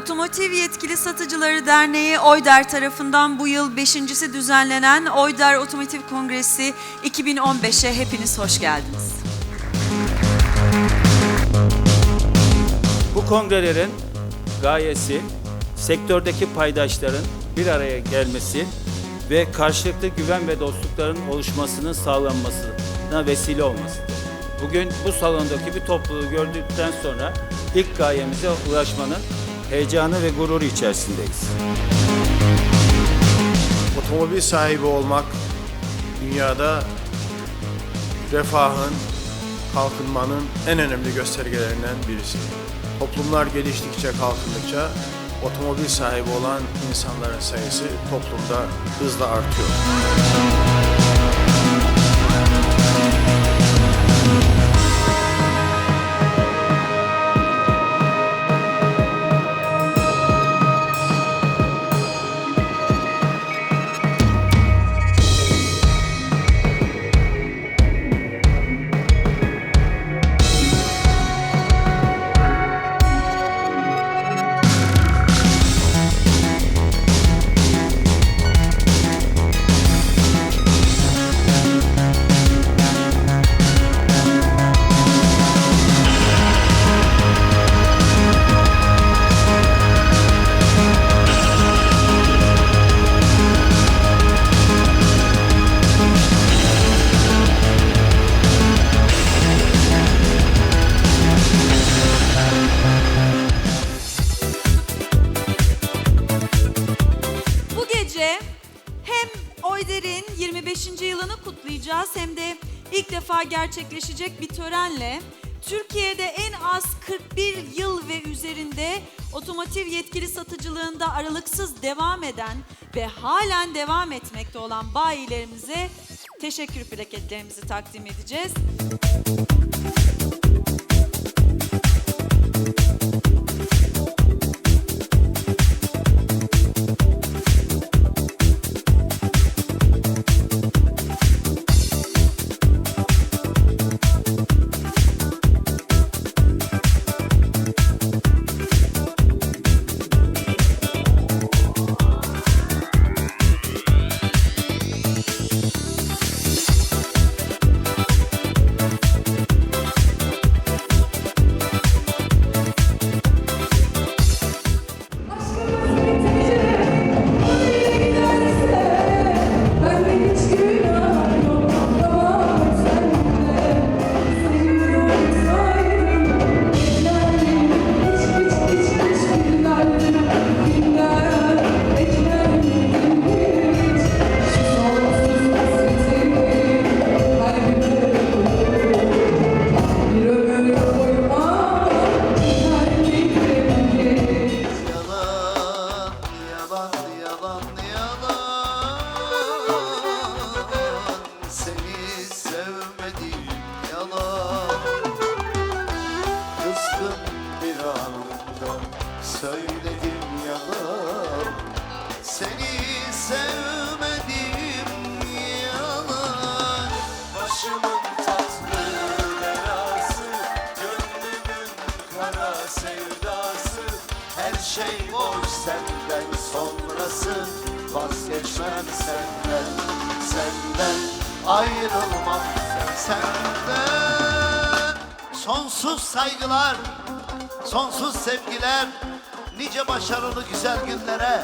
Otomotiv Yetkili Satıcıları Derneği Oyder tarafından bu yıl beşincisi düzenlenen Oyder Otomotiv Kongresi 2015'e hepiniz hoş geldiniz. Bu kongrelerin gayesi sektördeki paydaşların bir araya gelmesi ve karşılıklı güven ve dostlukların oluşmasının sağlanmasına vesile olmasıdır. Bugün bu salondaki bir topluluğu gördükten sonra ilk gayemize ulaşmanın heyecanı ve gururu içerisindeyiz. Otomobil sahibi olmak dünyada refahın, kalkınmanın en önemli göstergelerinden birisi. Toplumlar geliştikçe, kalkındıkça otomobil sahibi olan insanların sayısı toplumda hızla artıyor. 25. yılını kutlayacağız hem de ilk defa gerçekleşecek bir törenle Türkiye'de en az 41 yıl ve üzerinde otomotiv yetkili satıcılığında aralıksız devam eden ve halen devam etmekte olan bayilerimize teşekkür plaketlerimizi takdim edeceğiz. Şey boş senden sonrası Vazgeçmem senden. Senden ayrılmam senden. Sonsuz saygılar Sonsuz sevgiler Nice başarılı güzel günlere